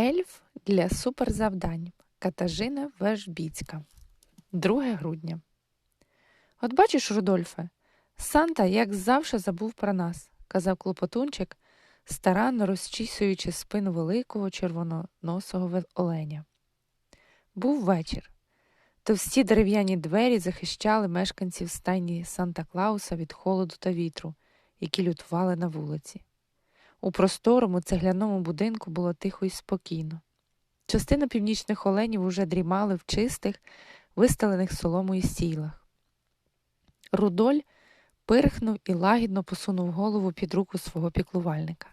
Ельф для суперзавдань Катажина Вежбіцька. 2 грудня. От бачиш, Рудольфе, Санта, як завжди, забув про нас, казав клопотунчик, старанно розчісуючи спину великого червононосого оленя. Був вечір. Товсті дерев'яні двері захищали мешканців стайні Санта Клауса від холоду та вітру, які лютували на вулиці. У просторому цегляному будинку було тихо і спокійно. Частина північних оленів уже дрімали в чистих, вистелених соломою сілах. Рудоль пирхнув і лагідно посунув голову під руку свого піклувальника.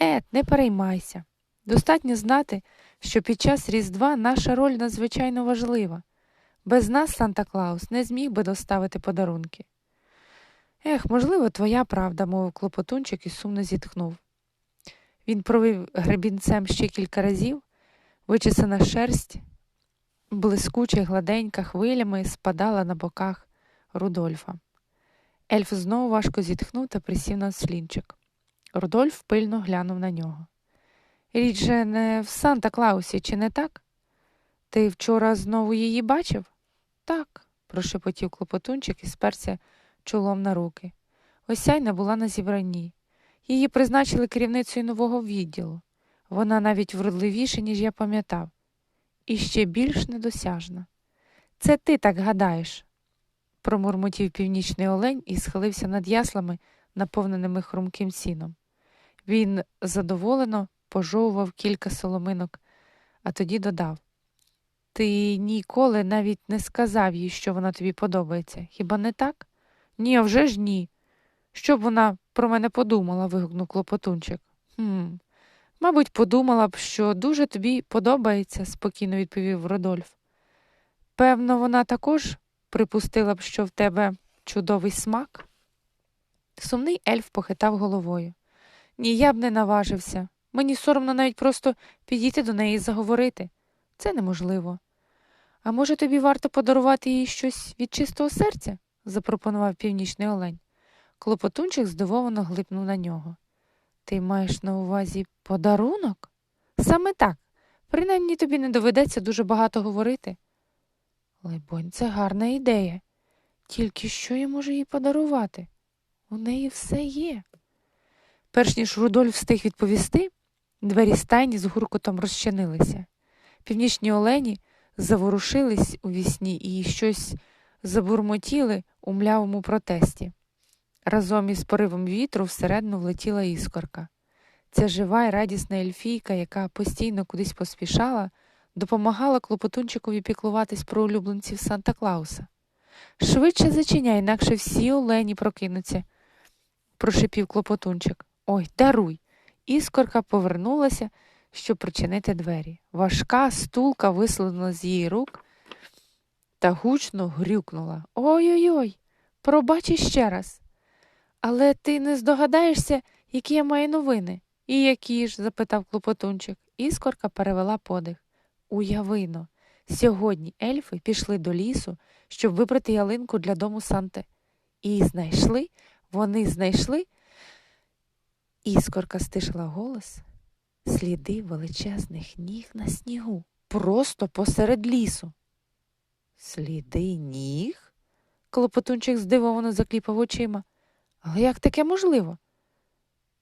Ет, не переймайся. Достатньо знати, що під час Різдва наша роль надзвичайно важлива. Без нас Санта Клаус не зміг би доставити подарунки. Ех, можливо, твоя правда, мовив клопотунчик і сумно зітхнув. Він провів гребінцем ще кілька разів, вичесана шерсть, блискуча, гладенька хвилями спадала на боках Рудольфа. Ельф знову важко зітхнув та присів на слінчик. Рудольф пильно глянув на нього. Річ же не в Санта Клаусі, чи не так? Ти вчора знову її бачив? Так, прошепотів клопотунчик і сперся чолом на руки. Осяйна була на зібранні. Її призначили керівницею нового відділу. Вона навіть вродливіша, ніж я пам'ятав, і ще більш недосяжна. Це ти так гадаєш, промурмотів північний олень і схилився над яслами, наповненими хрумким сіном. Він задоволено пожовував кілька соломинок, а тоді додав Ти ніколи навіть не сказав їй, що вона тобі подобається. Хіба не так? Ні, а вже ж ні. Що б вона про мене подумала? вигукнув клопотунчик. «Хм, Мабуть, подумала б, що дуже тобі подобається, спокійно відповів Родольф. Певно, вона також припустила б, що в тебе чудовий смак. Сумний ельф похитав головою. Ні, я б не наважився. Мені соромно навіть просто підійти до неї і заговорити. Це неможливо. А може, тобі варто подарувати їй щось від чистого серця? Запропонував північний олень. Клопотунчик здивовано глипнув на нього. Ти маєш на увазі подарунок? Саме так. Принаймні тобі не доведеться дуже багато говорити. Либонь, це гарна ідея. Тільки що я можу їй подарувати? У неї все є. Перш ніж Рудольф встиг відповісти, двері стайні з гуркотом розчинилися. Північні олені заворушились у вісні і щось забурмотіли у млявому протесті. Разом із поривом вітру всередину влетіла іскорка. Ця жива й радісна ельфійка, яка постійно кудись поспішала, допомагала клопотунчикові піклуватись про улюбленців Санта Клауса. Швидше зачиняй, інакше всі олені прокинуться, прошипів клопотунчик. Ой, даруй. Іскорка повернулася, щоб причинити двері. Важка стулка вислизнула з її рук та гучно грюкнула. Ой-ой ой, пробач іще раз. Але ти не здогадаєшся, які я маю новини. І які ж? запитав клопотунчик. Іскорка перевела подих. Уявино, сьогодні ельфи пішли до лісу, щоб вибрати ялинку для дому Санте. І знайшли, вони знайшли. Іскорка стишила голос, сліди величезних ніг на снігу, просто посеред лісу. Сліди ніг? Клопотунчик здивовано закліпав очима. Але як таке можливо?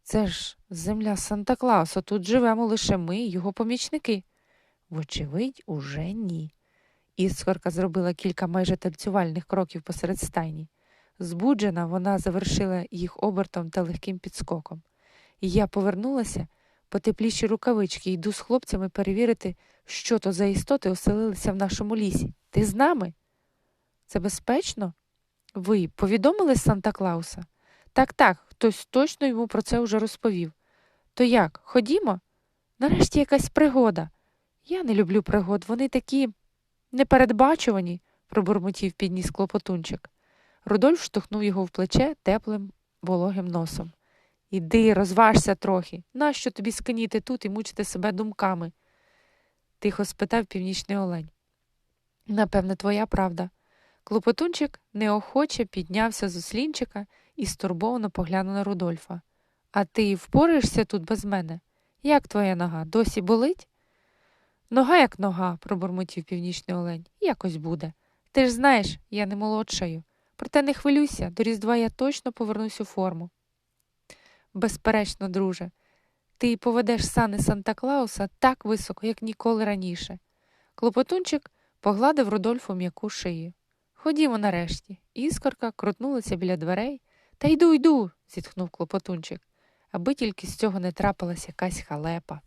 Це ж земля Санта Клауса, тут живемо лише ми, його помічники. Вочевидь, уже ні. Іскорка зробила кілька майже танцювальних кроків посеред стайні. Збуджена, вона завершила їх обертом та легким підскоком. Я повернулася по тепліші рукавички йду з хлопцями перевірити, що то за істоти оселилися в нашому лісі. Ти з нами? Це безпечно? Ви повідомили Санта Клауса? Так, так, хтось точно йому про це вже розповів. То як, ходімо? Нарешті якась пригода. Я не люблю пригод, вони такі непередбачувані, пробурмотів підніс клопотунчик. Рудольф штовхнув його в плече теплим вологим носом. Іди, розважся трохи. Нащо тобі скиніти тут і мучити себе думками? Тихо спитав північний олень. Напевне, твоя правда. Клопотунчик неохоче піднявся з ослінчика і стурбовано поглянув на Рудольфа. А ти впораєшся тут без мене? Як твоя нога? Досі болить? Нога як нога, пробурмотів північний олень. Якось буде. Ти ж знаєш, я не молодшаю. Проте не хвилюйся, до Різдва я точно повернусь у форму. Безперечно, друже, ти поведеш сани Санта Клауса так високо, як ніколи раніше. Клопотунчик погладив Рудольфу м'яку шию. Ходімо нарешті. Іскорка крутнулася біля дверей. Та йду, йду, зітхнув клопотунчик, аби тільки з цього не трапилась якась халепа.